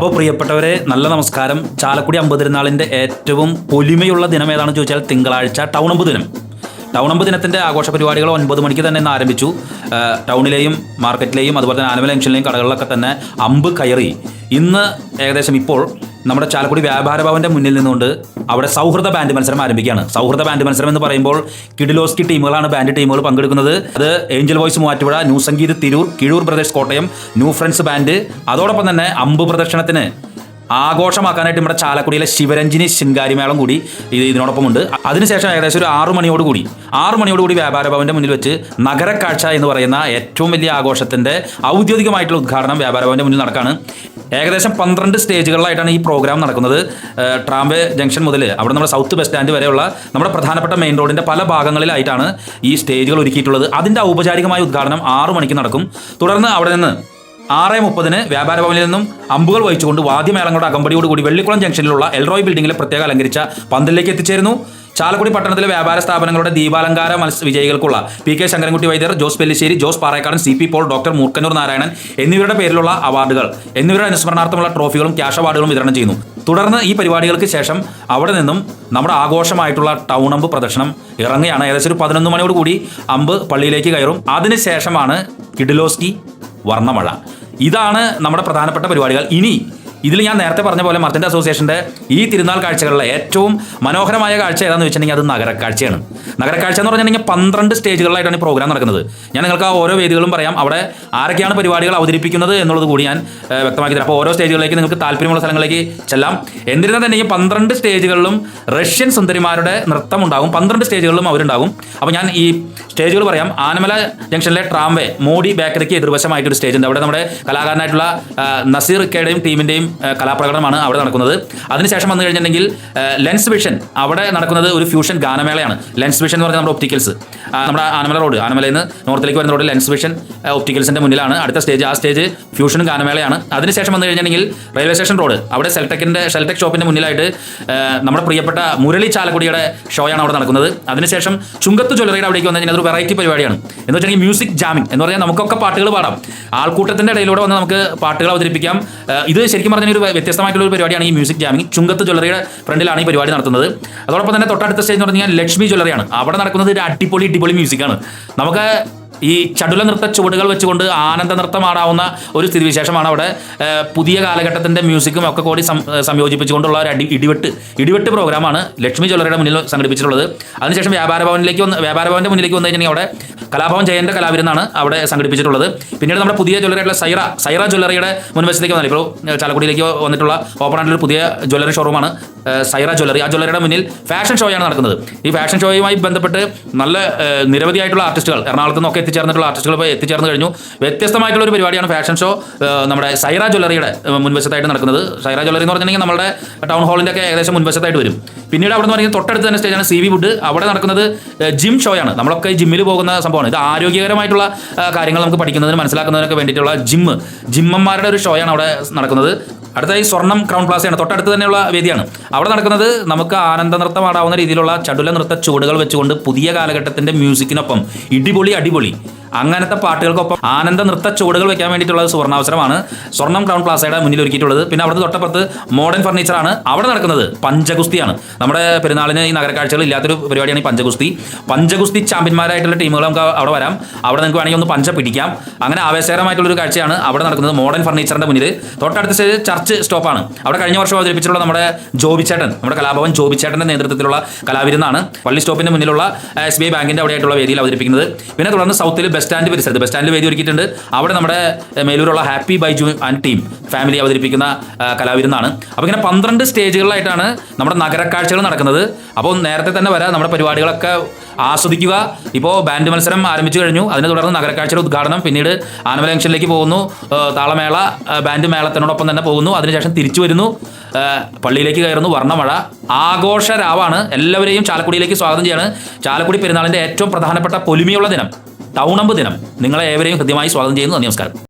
അപ്പോൾ പ്രിയപ്പെട്ടവരെ നല്ല നമസ്കാരം. ചാലക്കുടി അമ്പതിരുന്നാളിന്റെ ഏറ്റവും പൊലിമയുള്ള ദിനം ഏതാണെന്ന് ചോദിച്ചാൽ തിങ്കളാഴ്ച ടൗണമ്പ് ദിനം. ടൗണമ്പ് ദിനത്തിന്റെ ആഘോഷ പരിപാടികൾ ഒൻപത് മണിക്ക് തന്നെ ഇന്ന് ആരംഭിച്ചു. ടൗണിലെയും മാർക്കറ്റിലെയും അതുപോലെ തന്നെ ആനമല ജംഗ്ഷനിലെയും കടകളിലൊക്കെ തന്നെ അമ്പ് കയറി. ഇന്ന് ഏകദേശം ഇപ്പോൾ നമ്മുടെ ചാലക്കുടി വ്യാപാര ഭവന്റെ മുന്നിൽ നിന്നുകൊണ്ട് അവിടെ സൗഹൃദ ബാൻഡ് മത്സരം ആരംഭിക്കുകയാണ്. സൗഹൃദ ബാൻഡ് മത്സരം എന്ന് പറയുമ്പോൾ കിഡിലോസ്കി ടീമുകളാണ് ബാൻഡ് ടീമുകൾ പങ്കെടുക്കുന്നത്. അത് angel voice Muvattupuzha new Sangeeth Tirur Kizhur Pradesh Kottayam new friends band. അതോടൊപ്പം തന്നെ അമ്പ് പ്രദർശനത്തിന് ആഘോഷമാക്കാനായിട്ട് നമ്മുടെ ചാലക്കുടിയിലെ ശിവരഞ്ജിനി ശിങ്കാരിമേളം കൂടി ഇത് ഇതിനോടൊപ്പമുണ്ട്. അതിനുശേഷം ഏകദേശം ഒരു ആറു മണിയോട് കൂടി ആറു മണിയോട് കൂടി വ്യാപാര ഭവന്റെ മുന്നിൽ വെച്ച് നഗരക്കാഴ്ച എന്ന് പറയുന്ന ഏറ്റവും വലിയ ആഘോഷത്തിന്റെ ഔദ്യോഗികമായിട്ടുള്ള ഉദ്ഘാടനം വ്യാപാര ഭവന്റെ മുന്നിൽ നടക്കാണ്. ഏകദേശം പന്ത്രണ്ട് സ്റ്റേജുകളിലായിട്ടാണ് ഈ പ്രോഗ്രാം നടക്കുന്നത്. ട്രാംബേ ജംഗ്ഷൻ മുതൽ അവിടെ നമ്മുടെ സൗത്ത് ബസ് സ്റ്റാൻഡ് വരെയുള്ള നമ്മുടെ പ്രധാനപ്പെട്ട മെയിൻ റോഡിന്റെ പല ഭാഗങ്ങളിലായിട്ടാണ് ഈ സ്റ്റേജുകൾ ഒരുക്കിയിട്ടുള്ളത്. അതിന്റെ ഔപചാരികമായ ഉദ്ഘാടനം ആറു മണിക്ക് നടക്കും. തുടർന്ന് അവിടെ നിന്ന് ആറ് മുപ്പതിന് വ്യാപാര ഭവനിൽ നിന്നും അമ്പുകൾ വഹിച്ചുകൊണ്ട് വാദ്യമേളങ്ങളുടെ അകമ്പടിയോടുകൂടി വെള്ളിക്കുളം ജംഗ്ഷനിലുള്ള എൽറോയ് ബിൽഡിംഗിലെ പ്രത്യേക അലങ്കരിച്ച പന്തലിലേക്ക് എത്തിച്ചേരുന്നു. ചാലക്കുടി പട്ടണത്തിലെ വ്യാപാര സ്ഥാപനങ്ങളുടെ ദീപാലങ്കാര മത്സ വിജയികൾക്കുള്ള P K Sankarankutty Vaidyar Jose Pellissery Jose Parekkadan C P Paul doctor Moorkkannoor Narayanan എന്നിവരുടെ പേരിലുള്ള അവാർഡുകൾ. എന്നിവരുടെ അനുസ്മരണാർത്ഥമുള്ള ട്രോഫികളും ക്യാഷ് അവാർഡുകളും വിതരണം ചെയ്യുന്നു. തുടർന്ന് ഈ പരിപാടികൾക്ക് ശേഷം അവിടെ നിന്നും നമ്മുടെ ആഘോഷമായിട്ടുള്ള ടൗൺ അമ്പ് പ്രദർശനം ഇറങ്ങുകയാണ്. ഏകദേശം ഒരു പതിനൊന്ന് മണിയോട് കൂടി അമ്പ് പള്ളിയിലേക്ക് കയറും. അതിനുശേഷമാണ് കിഡിലോസ്കി വർണമഴ. ഇതാണ് നമ്മുടെ പ്രധാനപ്പെട്ട പരിപാടികൾ. ഇനി ഇതിൽ ഞാൻ നേരത്തെ പറഞ്ഞ പോലെ മർച്ചന്റ് അസോസിയേഷന്റെ ഈ തിരുനാൾ കാഴ്ചകളിലെ ഏറ്റവും മനോഹരമായ കാഴ്ച ഏതാണെന്ന് വെച്ചിട്ടുണ്ടെങ്കിൽ അത് നഗരക്കാഴ്ചയാണ് നഗരക്കാഴ്ച എന്ന് പറഞ്ഞിട്ടുണ്ടെങ്കിൽ പന്ത്രണ്ട് സ്റ്റേജുകളിലായിട്ടാണ് ഈ പ്രോഗ്രാം നടക്കുന്നത്. ഞാൻ നിങ്ങൾക്ക് ആ ഓരോ വേദികളും പറയാം. അവിടെ ആരൊക്കെയാണ് പരിപാടികൾ അവതരിപ്പിക്കുന്നത് എന്നുള്ളത് കൂടി ഞാൻ വ്യക്തമാക്കി തരാം അപ്പോൾ ഓരോ സ്റ്റേജുകളിലേക്ക് നിങ്ങൾക്ക് താല്പര്യമുള്ള സ്ഥലങ്ങളിലേക്ക് ചെല്ലാം. എന്നിരുന്നാൽ തന്നെ ഈ പന്ത്രണ്ട് സ്റ്റേജുകളിലും റഷ്യൻ സുന്ദരിമാരുടെ നൃത്തം ഉണ്ടാകും. പന്ത്രണ്ട് സ്റ്റേജുകളിലും അവരുണ്ടാകും. അപ്പോൾ ഞാൻ ഈ സ്റ്റേജുകൾ പറയാം. ആനമല ജംഗ്ഷനിലെ ട്രാംവേ മോഡി ബേക്കറിക്ക് എതിർവശമായിട്ടൊരു സ്റ്റേജ് ഉണ്ട് അവിടെ നമ്മുടെ കലാകാരനായിട്ടുള്ള നസീർ കെയുടെയും ടീമിന്റെയും കലാപ്രകടനമാണ് അവിടെ നടക്കുന്നത്. അതിനുശേഷം വന്നു കഴിഞ്ഞിട്ടുണ്ടെങ്കിൽ ലെൻസ് വിഷൻ അവിടെ നടക്കുന്നത് ഒരു ഫ്യൂഷൻ ഗാനമേളയാണ്. ലെൻസ് വിഷൻ എന്ന് പറഞ്ഞാൽ നമ്മുടെ ഒപ്റ്റിക്കൽസ് നമ്മുടെ ആനമല റോഡ് ആനമലയിൽ നിന്ന് നോർത്തിലേക്ക് വരുന്ന റോഡ് ലെൻസ് വിഷൻ ഒപ്റ്റിക്കൽസിന്റെ മുന്നിലാണ്. അടുത്ത സ്റ്റേജ് ആ സ്റ്റേജ് ഫ്യൂഷൻ ഗാനമേളയാണ്. അതിനുശേഷം വന്നു കഴിഞ്ഞിട്ടുണ്ടെങ്കിൽ റെയിൽവേ സ്റ്റേഷൻ റോഡ് അവിടെ സെൽടെക്കിന്റെ സെൽടെക് ഷോപ്പിന്റെ മുന്നിലായിട്ട് നമ്മുടെ പ്രിയപ്പെട്ട മുരളി ചാലക്കുടിയുടെ ഷോയാണ് അവിടെ നടക്കുന്നത്. അതിനുശേഷം ചുങ്കത്ത് ജ്വല്ലറിയുടെ അവിടേക്ക് വന്നു കഴിഞ്ഞാൽ അതൊരു വെറൈറ്റി പരിപാടിയാണ്. എന്ന് വെച്ചിട്ടുണ്ടെങ്കിൽ മ്യൂസിക് ജാമിംഗ് എന്ന് പറഞ്ഞാൽ നമുക്കൊക്കെ പാട്ടുകൾ പാടാം. ആൾക്കൂട്ടത്തിന്റെ ഇടയിലൂടെ വന്ന് നമുക്ക് പാട്ടുകൾ അവതരിപ്പിക്കാം. ഇത് ശരിക്കും പറഞ്ഞാൽ ഒരു വ്യത്യസ്തമായിട്ടുള്ള ഒരു പരിപാടിയാണ് ഈ മ്യൂസിക് ജാമിങ്. ചുങ്കത്ത് ജ്വല്ലറിയുടെ ഫ്രണ്ടിലാണ് ഈ പരിപാടി നടത്തുന്നത്. അതോടൊപ്പം തന്നെ തൊട്ടടുത്ത സ്റ്റേജ് എന്ന് പറഞ്ഞാൽ ലക്ഷ്മി ജ്വല്ലറിയാണ്. അവിടെ നടക്കുന്നത് ഒരു അടിപൊളി അടിപൊളി മ്യൂസിക്കാണ്. നമുക്ക് ഈ ചടുല നൃത്ത ചുവടുകൾ വെച്ചുകൊണ്ട് ആനന്ദ നൃത്തമാണാവുന്ന ഒരു സ്ഥിതിവിശേഷമാണ് അവിടെ. പുതിയ കാലഘട്ടത്തിന്റെ മ്യൂസിക്കും ഒക്കെ കൂടി സംയോജിപ്പിച്ചുകൊണ്ടുള്ള ഒരു അടി ഇടിവെട്ട് ഇടിവെട്ട് പ്രോഗ്രാമാണ് ലക്ഷ്മി ജ്വല്ലറിയുടെ മുന്നിൽ സംഘടിപ്പിച്ചിട്ടുള്ളത്. അതിനുശേഷം വ്യാപാര ഭവനിലേക്ക് വന്ന് വ്യാപാര ഭവന്റെ മുന്നിലേക്ക് വന്നു അവിടെ കലാഭവൻ ജയന്റെ കലാവിരുന്നാണ് അവിടെ സംഘടിപ്പിച്ചിട്ടുള്ളത്. പിന്നീട് നമ്മുടെ പുതിയ ജ്വല്ലറിയായിട്ടുള്ള സൈറ സൈറ ജ്വല്ലറിയുടെ മുൻവശത്തേക്ക് വന്നാൽ ഇപ്പോൾ ചാലക്കുടിയിലേക്ക് വന്നിട്ടുള്ള ഓപ്പൺ ആയിട്ടുള്ള ഒരു പുതിയ ജ്വല്ലറി ഷോറൂമാണ് സൈറ ജ്വല്ലറി. ആ ജ്വല്ലറിയുടെ മുന്നിൽ ഫാഷൻ ഷോയാണ് നടക്കുന്നത്. ഈ ഫാഷൻ ഷോയുമായി ബന്ധപ്പെട്ട് നല്ല നിരവധിയായിട്ടുള്ള ആർട്ടിസ്റ്റുകൾ എറണാകുളത്ത് നിന്നൊക്കെ എത്തിച്ചേർന്നിട്ടുള്ള ആർട്ടിസ്റ്റുകൾ ഇപ്പോൾ എത്തിച്ചേർന്ന് കഴിഞ്ഞു. വ്യത്യസ്തമായിട്ടുള്ള ഒരു പരിപാടിയാണ് ഫാഷൻ ഷോ നമ്മുടെ സൈറ ജ്വല്ലറിയുടെ മുൻവശത്തായിട്ട് നടക്കുന്നത്. സൈറ ജ്വല്ലറി എന്ന് പറഞ്ഞിട്ടുണ്ടെങ്കിൽ നമ്മുടെ ടൗൺ ഹാളിന്റെ ഒക്കെ ഏകദേശം മുൻവശത്തായിട്ട് വരും. പിന്നീട് അവിടെ നിന്ന് പറഞ്ഞാൽ തൊട്ടടുത്ത് തന്നെ സ്റ്റേജാണ് സി വി വുഡ് അവിടെ നടക്കുന്നത് ജിം ഷോയാണ് നമ്മളൊക്കെ ജിമ്മിൽ പോകുന്ന സംഭവമാണ്. ഇത് ആരോഗ്യകരമായിട്ടുള്ള കാര്യങ്ങൾ നമുക്ക് പഠിക്കുന്നതിന് മനസ്സിലാക്കുന്നതിനൊക്കെ വേണ്ടിയിട്ടുള്ള ജിം ജിമ്മന്മാരുടെ ഒരു ഷോയാണ് അവിടെ നടക്കുന്നത്. അടുത്തായി സ്വർണം ക്രൗൺ പ്ലാസയാണ്. തൊട്ടടുത്ത് തന്നെയുള്ള വേദിയാണ്. അവിടെ നടക്കുന്നത് നമുക്ക് ആനന്ദ നൃത്തം ആടാവുന്ന രീതിയിലുള്ള ചടുല നൃത്ത ചുവടുകൾ വെച്ചുകൊണ്ട് പുതിയ കാലഘട്ടത്തിന്റെ മ്യൂസിക്കിനൊപ്പം ഇടിപൊളി അടിപൊളി അങ്ങനത്തെ പാട്ടുകൾക്കൊപ്പം ആനന്ദ നൃത്ത ചുവടുകൾ വെക്കാൻ വേണ്ടിയിട്ടുള്ള സുവർണാവസരമാണ് സ്വർണം ക്രൗൺ പ്ലാസയുടെ മുന്നിൽ ഒരുക്കിയിട്ടുള്ളത് പിന്നെ അവിടുത്തെ തൊട്ടപ്പുറത്ത് മോഡേൺ ഫർണിച്ചറാണ് അവിടെ നടക്കുന്നത്. പഞ്ചഗുസ്തിയാണ്. നമ്മുടെ പെരുന്നാളിന് ഈ നഗരക്കാഴ്ചകൾ ഇല്ലാത്തൊരു പരിപാടിയാണ് ഈ പഞ്ചഗുസ്തി. പഞ്ചഗുസ്തി ചാമ്പ്യന്മാരായിട്ടുള്ള ടീമുകൾ നമുക്ക് അവിടെ വരാം. അവിടെ നിങ്ങൾക്ക് വേണമെങ്കിൽ ഒന്ന് പഞ്ച പിടിക്കാം. അങ്ങനെ ആവേശകരമായിട്ടുള്ള ഒരു കാഴ്ചയാണ് അവിടെ നടക്കുന്നത് മോഡേൺ ഫർണിച്ചറിന്റെ മുന്നിൽ. തൊട്ടടുത്ത ചർച്ച് സ്റ്റോപ്പാണ്. അവിടെ കഴിഞ്ഞ വർഷം അവതരിപ്പിച്ചിട്ടുള്ള നമ്മുടെ ജോബിച്ചേട്ടൻ നമ്മുടെ കലാഭവൻ ജോബിച്ചേട്ടന്റെ നേതൃത്വത്തിലുള്ള കലാവിരുന്നാണ് പള്ളി സ്റ്റോപ്പിന്റെ മുന്നിലുള്ള എസ് ബി ഐ ബാങ്കിന്റെ അവിടെയായിട്ടുള്ള വേദിയിൽ അവതരിപ്പിക്കുന്നത്. പിന്നെ തുടർന്ന് സൗത്തിൽ ബസ് സ്റ്റാൻഡ് പരിസരത്ത് ബസ് സ്റ്റാൻഡിൽ വേദി ഒരുക്കിയിട്ടുണ്ട്. അവിടെ നമ്മുടെ മേലൂരുള്ള happy Baiju and team family അവതരിപ്പിക്കുന്ന കലാവിരുന്നാണ്. അപ്പോൾ ഇങ്ങനെ പന്ത്രണ്ട് സ്റ്റേജുകളിലായിട്ടാണ് നമ്മുടെ നഗരക്കാഴ്ചകൾ നടക്കുന്നത്. അപ്പോൾ നേരത്തെ തന്നെ വരാം. നമ്മുടെ പരിപാടികളൊക്കെ ആസ്വദിക്കുക. ഇപ്പോൾ ബാൻഡ് മത്സരം ആരംഭിച്ചു കഴിഞ്ഞു. അതിനെ തുടർന്ന് നഗരക്കാഴ്ചയുടെ ഉദ്ഘാടനം പിന്നീട് ആനമല ജംഗ്ഷനിലേക്ക് പോകുന്നു. താളമേള ബാൻഡ് മേളത്തിനോടൊപ്പം തന്നെ പോകുന്നു. അതിനുശേഷം തിരിച്ചു വരുന്നു. പള്ളിയിലേക്ക് കയറുന്നു. വർണമഴ. ആഘോഷ രാവാണ് എല്ലാവരെയും ചാലക്കുടിയിലേക്ക് സ്വാഗതം ചെയ്യാണ്. ചാലക്കുടി പെരുന്നാളിന്റെ ഏറ്റവും പ്രധാനപ്പെട്ട പൊലിമയുള്ള ദിനം. ടൗണമ്പ് ദിനം. നിങ്ങളെ ഏവരെയും ഹൃദ്യമായി സ്വാഗതം ചെയ്യുന്നു. നമസ്കാരം.